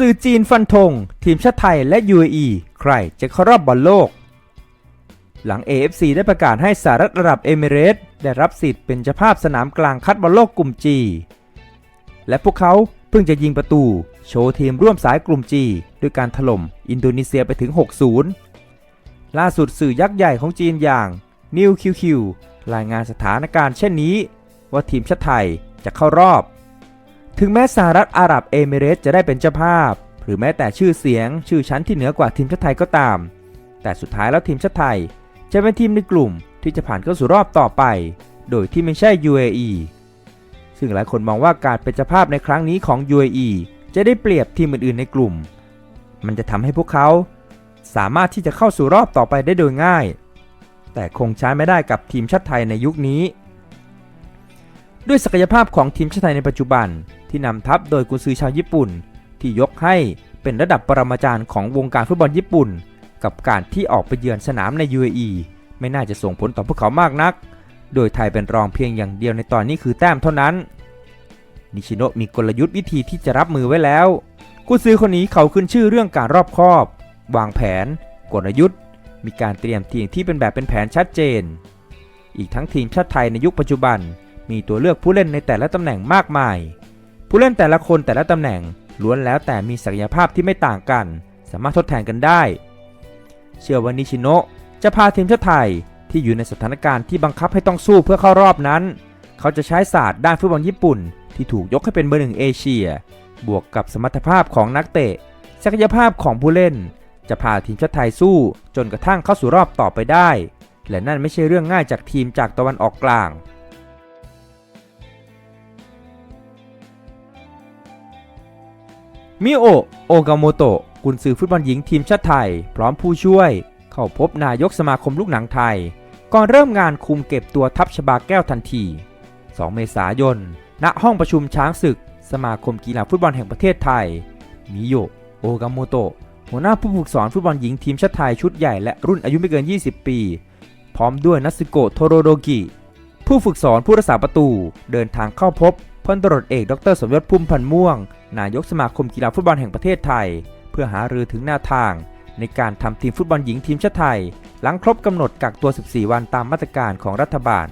ซือจีนฟันธง ทีมชาติไทยและ UAE ใครจะเข้ารอบบอลโลก หลัง AFC ได้ประกาศให้สหรัฐอาหรับเอมิเรตส์ได้รับสิทธิ์เป็นเจ้าภาพสนามกลางคัดบอลโลกกลุ่ม G และพวกเขาเพิ่งจะยิงประตู โชว์ทีมร่วมสายกลุ่ม G ด้วยการถล่มอินโดนีเซียไปถึง 6-0 ล่าสุดสื่อยักษ์ใหญ่ของจีนอย่าง New QQ รายงานสถานการณ์เช่นนี้ ว่าทีมชาติไทยจะเข้ารอบ ถึงแม้สหรัฐอาหรับเอมิเรตส์จะได้เป็นเจ้าภาพ หรือแม้แต่ชื่อเสียง ชื่อชั้นที่เหนือกว่าทีมชาติไทยก็ตาม แต่สุดท้ายแล้วทีมชาติไทย จะเป็นทีมในกลุ่มที่จะผ่านเข้าสู่รอบต่อไป โดยที่ไม่ใช่ UAE ซึ่งหลายคนมองว่าการเป็นเจ้าภาพในครั้งนี้ของ UAE จะได้เปรียบทีมอื่นๆในกลุ่ม มันจะทำให้พวกเขาสามารถที่จะเข้าสู่รอบต่อไปได้โดยง่าย แต่คงใช้ไม่ได้กับทีมชาติไทยในยุคนี้ ด้วยศักยภาพของทีมชาติไทยในปัจจุบัน ที่นำทัพโดยกุนซือชาวญี่ปุ่น ที่ยกให้เป็นระดับปรมาจารย์ของวงการฟุตบอลญี่ปุ่น กับการที่ออกไปเยือนสนามใน UAE ไม่น่าจะส่งผลต่อพวกเขามากนัก โดยไทยเป็นรองเพียงอย่างเดียวในตอนนี้คือแต้มเท่านั้น นิชิโนะมีกลยุทธ์วิธีที่จะรับมือไว้แล้ว กุนซือคนนี้เขาขึ้นชื่อเรื่องการรอบคอบ วางแผน กลยุทธ์ มีการเตรียมทีมที่เป็นแบบเป็นแผนชัดเจน อีกทั้งทีมชาติไทยในยุคปัจจุบัน มีตัวเลือกผู้เล่นในแต่ละตำแหน่งมากมาย ผู้เล่นแต่ละคนแต่ละตำแหน่งล้วนแล้วแต่มีศักยภาพที่ไม่ต่างกัน สามารถทดแทนกันได้ เชื่อว่านิชิโนะจะพาทีมชาติไทยที่อยู่ในสถานการณ์ที่บังคับให้ต้องสู้เพื่อเข้ารอบนั้น เขาจะใช้ศาสตร์ด้านฟุตบอลญี่ปุ่น ที่ถูกยกให้เป็นเบอร์หนึ่งเอเชีย บวกกับสมรรถภาพของนักเตะ ศักยภาพของผู้เล่น จะพาทีมชาติไทยสู้จนกระทั่งเข้าสู่รอบต่อไปได้ และนั่นไม่ใช่เรื่องง่ายจากทีมจากตะวันออกกลาง มิโอโอกาโมโตะกุนซือฟุตบอลหญิงทีมชาติไทย พร้อมผู้ช่วย เข้าพบนายกสมาคมลูกหนังไทย ก่อนเริ่มงานคุมเก็บตัวทัพชบาแก้วทันที 2 เมษายน ณ ห้องประชุมช้างศึก สมาคมกีฬาฟุตบอลแห่งประเทศไทย มิโอะโอกาโมโตะหัวหน้าผู้ฝึกสอนฟุตบอลหญิงทีมชาติไทยชุดใหญ่และรุ่นอายุไม่เกิน 20 ปี พร้อมด้วยนัสโกะโทโรโดกิ ผู้ฝึกสอนผู้รักษาประตู เดินทางเข้าพบพลตรวจเอกดรสมยศพุ่มพันธ์ม่วง นายกสมาคมกีฬาฟุตบอลแห่งประเทศไทย เพื่อหารือถึงแนวทาง ในการทำทีมฟุตบอลหญิงทีมชาติไทย หลังครบกำหนดกักตัว 14 วันตามมาตรการของรัฐบาล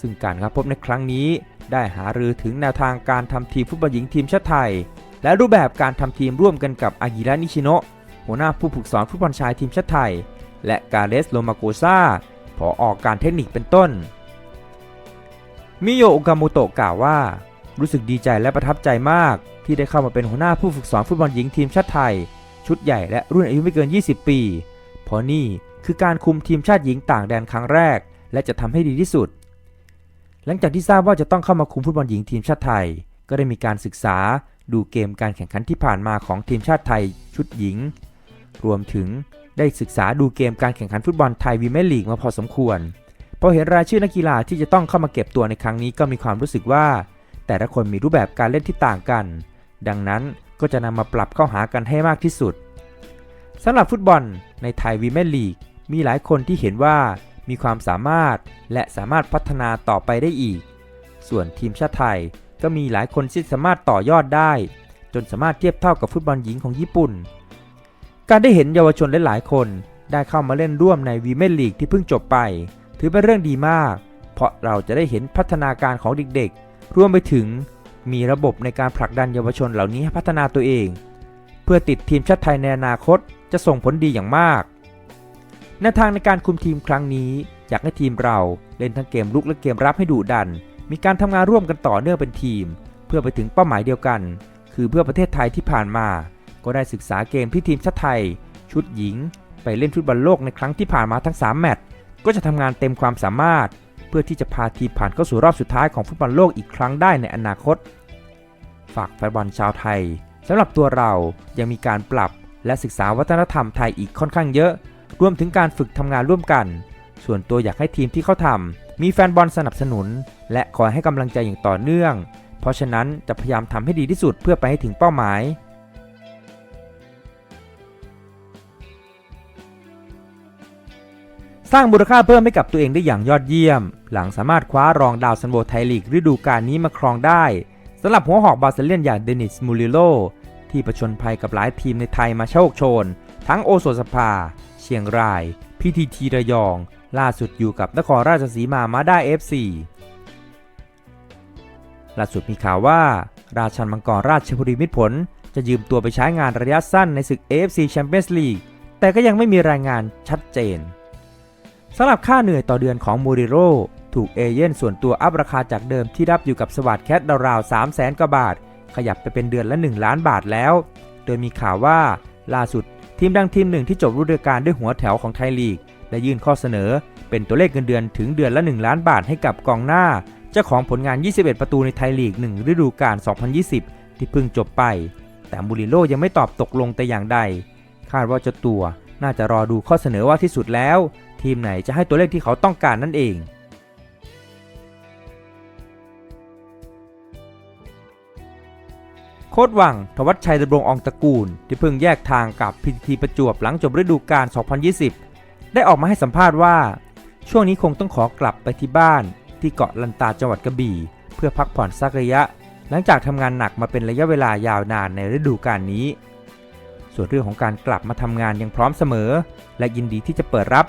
ซึ่งการเข้าพบในครั้งนี้ได้หารือถึงแนวทางการทำทีมฟุตบอลหญิงทีมชาติไทย และรูปแบบการทำทีมร่วมกันกับอากิระนิชิโนะหัวหน้าผู้ฝึกสอนฟุตบอลชายทีมชาติไทย และกาเลสโลมาโกซาผอออกการเทคนิคเป็นต้น มิโยโอกาโมโตะกล่าวว่า รู้สึกดีใจและประทับใจมาก ที่ได้เข้ามาเป็นหัวหน้าผู้ฝึกสอนฟุตบอลหญิงทีมชาติไทย ชุดใหญ่และรุ่นอายุไม่เกิน 20 ปี เพราะนี่คือการคุมทีมชาติหญิงต่างแดนครั้งแรก และจะทำให้ดีที่สุด หลังจากที่ทราบว่าจะต้องเข้ามาคุมฟุตบอลหญิงทีมชาติไทย ก็ได้มีการศึกษาดูเกมการแข่งขันที่ผ่านมาของทีมชาติไทย ชุดหญิง รวมถึงได้ศึกษาดูเกมการแข่งขันฟุตบอลไทยวีแมนลีกมาพอสมควรพอเห็นรายชื่อนักกีฬาที่จะต้องเข้ามาเก็บตัวในครั้งนี้ก็มีความรู้สึกว่า แต่ละคนมีรูปแบบการเล่นที่ต่างกัน ดังนั้นก็จะนำมาปรับเข้าหากันให้มากที่สุดสำหรับฟุตบอลในไทยวีแมนลีกมีหลายคนที่เห็นว่ามีความสามารถและสามารถพัฒนาต่อไปได้อีก ส่วนทีมชาติไทยก็มีหลายคนที่สามารถต่อยอดได้ จนสามารถเทียบเท่ากับฟุตบอลหญิงของญี่ปุ่น การได้เห็นเยาวชนหลายๆคนได้เข้ามาเล่นร่วมในวีแมนลีกที่เพิ่งจบไป ถือเป็นเรื่องดีมาก เพราะเราจะได้เห็นพัฒนาการของเด็กๆ รวมไปถึง มีระบบในการผลักดันเยาวชนเหล่านี้ให้พัฒนาตัวเอง เพื่อติดทีมชาติไทยในอนาคตจะส่งผลดีอย่างมากแนวทางในการคุมทีมครั้งนี้ อยากให้ทีมเราเล่นทั้งเกมลุกและเกมรับให้ดุดัน มีการทำงานร่วมกันต่อเนื่องเป็นทีม เพื่อไปถึงเป้าหมายเดียวกัน คือเพื่อประเทศไทยที่ผ่านมา ก็ได้ศึกษาเกมที่ทีมชาติไทย ชุดหญิง ไปเล่นฟุตบอลโลกในครั้งที่ผ่านมาทั้ง 3 แมตช์ก็จะทำงานเต็มความสามารถ เพื่อที่จะพาทีมผ่านเข้าสู่รอบสุดท้ายของฟุตบอลโลกอีกครั้งได้ในอนาคต ฝากแฟนบอลชาวไทยสำหรับตัวเรายังมีการปรับและศึกษาวัฒนธรรมไทยอีกค่อนข้างเยอะ รวมถึงการฝึกทำงานร่วมกัน ส่วนตัวอยากให้ทีมที่เขาทำมีแฟนบอลสนับสนุน และคอยให้กำลังใจอย่างต่อเนื่อง เพราะฉะนั้นจะพยายามทำให้ดีที่สุดเพื่อไปให้ถึงเป้าหมายสร้างมูลค่าเพิ่มให้กับตัวเองได้อย่างยอดเยี่ยม หลังสามารถคว้ารองดาวซันโบไทยลีกฤดูกาลนี้มาครองได้ สำหรับหัวหอกบาเซเลียนอย่างเดนิสมูริโลที่ประชนภัยกับหลายทีมในไทยมาโชคโชน ทั้งโอโซสภา เชียงรายพีทีทีระยอง ล่าสุดอยู่กับนครราชสีมามาด้า FC ล่าสุดมีข่าวว่า ราชันมังกรราชบุรีมิตรผล จะยืมตัวไปใช้งานระยะสั้นในศึก AFC Champions League แต่ก็ยังไม่มีรายงานชัดเจนสำหรับค่าเหนื่อยต่อเดือนของมูริโร ถูกเอเย่นส่วนตัวอัพราคาจากเดิมที่รับอยู่กับสวัสดแคทราวๆ3 0 0แสนกว่าบาท ขยับไปเป็นเดือนละ 1 ล้านบาทแล้ว โดยมีข่าวว่าล่าสุดทีมดังทีมหนึ่งที่จบฤดูกาลด้วยหัวแถวของไทยลีก ได้ยื่นข้อเสนอ เป็นตัวเลขเงินเดือนถึงเดือนละ 1 ล้านบาทให้กับกองหน้า เจ้าของผลงาน 21 ประตูในไทยลีก 1 ฤดูกาล 2020 ที่เพิ่งจบไป แต่มูริโลยังไม่ตอบตกลงแต่อย่างใด คาดว่าเจ้าตัวน่าจะรอดูข้อเสนอว่าที่สุดแล้ว ทีมไหนจะให้ตัวเลขที่เขาต้องการนั่นเอง โคดหวังทวัชชัยดำรงอองตระกูล ที่เพิ่งแยกทางกับพีทีประจวบหลังจบฤดูกาล 2020 ได้ออกมาให้สัมภาษณ์ว่า ช่วงนี้คงต้องขอกลับไปที่บ้าน ที่เกาะลันตาจังหวัดกระบี่ เพื่อพักผ่อนสักระยะ หลังจากทำงานหนักมาเป็นระยะเวลายาวนานในฤดูกาลนี้ ส่วนเรื่องของการกลับมาทำงานยังพร้อมเสมอ และยินดีที่จะเปิดรับ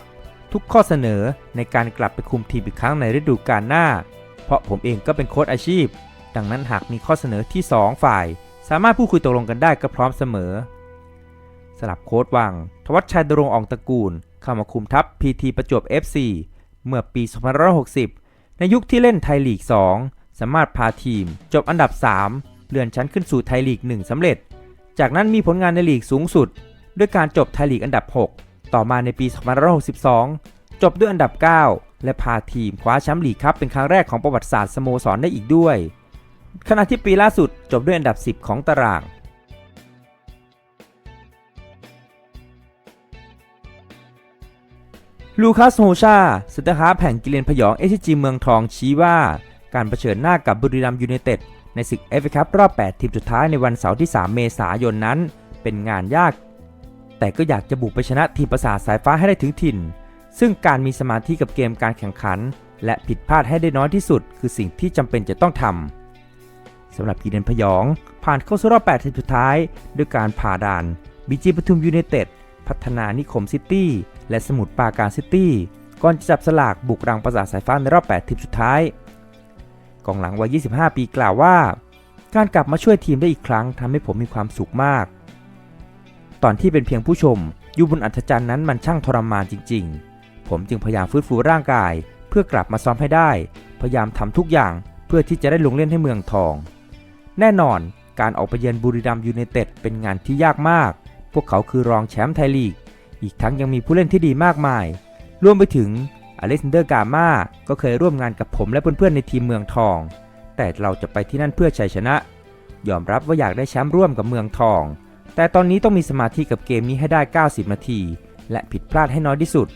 ทุกข้อเสนอในการกลับไปคุมทีมอีกครั้งในฤดูกาลหน้า เพราะผมเองก็เป็นโค้ชอาชีพ ดังนั้นหากมีข้อเสนอที่ 2 ฝ่าย สามารถพูดคุยตกลงกันได้ก็พร้อมเสมอ สลับโค้ดวัง ทวัชชัยดรงอองตระกูล เข้ามาคุมทัพ PT ประจวบ FC เมื่อปี 2560 ในยุคที่เล่นไทยลีก 2 สามารถพาทีม จบอันดับ 3 เลื่อนชั้นขึ้นสู่ไทยลีก 1สำเร็จ จากนั้นมีผลงานในลีกสูงสุด ด้วยการจบไทยลีกอันดับ 6 ต่อมาในปี 2562 จบด้วยอันดับ 9 และพาทีมคว้าแชมป์ลีกครับเป็นครั้งแรกของประวัติศาสตร์สโมสรได้อีกด้วย ขณะที่ปีล่าสุดจบด้วยอันดับ 10 ของตาราง ลูคัสโฮชาสเตอร์ฮารแห่งกิเลนพยองเอชจีเมืองทองชี้ว่าการเผชิญหน้ากับบุรีรัมย์ยูไนเต็ดในศึกเอฟเอคัพรอบ 8 ทีมสุดท้ายในวันเสาร์ที่ 3 เมษายนนั้น เป็นงานยาก แต่ก็อยากจะบุกไปชนะทีมประสาทสายฟ้าให้ได้ถึงถิ่น ซึ่งการมีสมาธิกับเกมการแข่งขัน และผิดพลาดให้ได้น้อยที่สุด คือสิ่งที่จำเป็นจะต้องทำ สำหรับกิเลนพยอง ผ่านเข้าสู่รอบ 8 ทีมสุดท้าย ด้วยการผ่าด่านบีจีปทุมยูไนเต็ดพัฒนานิคมซิตี้และสมุทรปราการซิตี้ก่อนจะจับสลากบุกรังประสาทสายฟ้าในรอบ 8 ทีมสุดท้ายกองหลังวัย 25 ปีกล่าวว่า การกลับมาช่วยทีมได้อีกครั้งทำให้ผมมีความสุขมาก ตอนที่เป็นเพียงผู้ชม อยู่บนอัศจรรย์นั้นมันช่างทรมานจริง ๆ ผมจึงพยายามฟื้นฟูร่างกาย เพื่อกลับมาซ้อมให้ได้ พยายามทำทุกอย่างเพื่อที่จะได้ลงเล่นให้เมืองทอง แน่นอนการออกไปเยือนบุรีรัมยูไนเต็ดเป็นงานที่ยากมาก พวกเขาคือรองแชมป์ไทยลีก อีกทั้งยังมีผู้เล่นที่ดีมากมาย รวมไปถึงอเล็กซานเดอร์กามาก็เคยร่วมงานกับผมและเพื่อนๆในทีมเมืองทอง แต่เราจะไปที่นั่นเพื่อชัยชนะ ยอมรับว่าอยากได้แชมป์ร่วมกับเมืองทอง แต่ตอนนี้ต้องมีสมาธิกับเกมนี้ให้ได้ 90 นาที และผิดพลาดให้น้อยที่สุด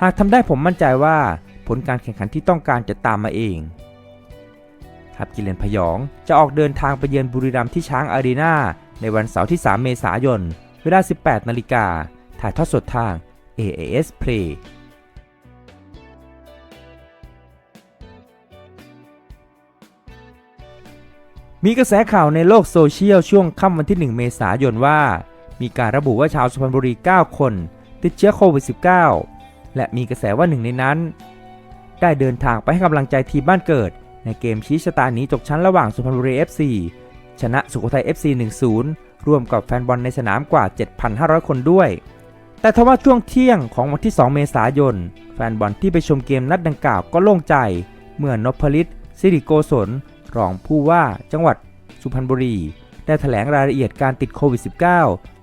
หากทำได้ผมมั่นใจว่า ผลการแข่งขันที่ต้องการจะตามมาเอง ครับกิเลนพยอง จะออกเดินทางไปเยือนบุรีรัมย์ที่ช้างอารีนาในวันเสาร์ที่ 3 เมษายน เวลา 18 นาฬิกา ถ่ายทอดสดทาง AAS Play มีกระแสข่าวในโลกโซเชียลช่วงค่ำวันที่ 1 เมษายนว่า มีการระบุว่าชาวสุพรรณบุรี 9 คน ติดเชื้อโควิด -19 และมีกระแสว่าหนึ่งในนั้น ได้เดินทางไปให้กำลังใจทีมบ้านเกิด ในเกมชี้ชะตาหนีตกชั้นระหว่างสุพรรณบุรี FC ชนะสุโขทัย FC 1-0 ร่วมกับแฟนบอลในสนามกว่า 7,500 คนด้วย แต่ทว่าช่วงเที่ยงของวันที่ 2 เมษายน แฟนบอลที่ไปชมเกมนัดดังกล่าวก็โล่งใจ เมื่อนพลิตสิริโกศลรองผู้ว่าจังหวัดสุพรรณบุรี ได้แถลงรายละเอียดการติดโควิด -19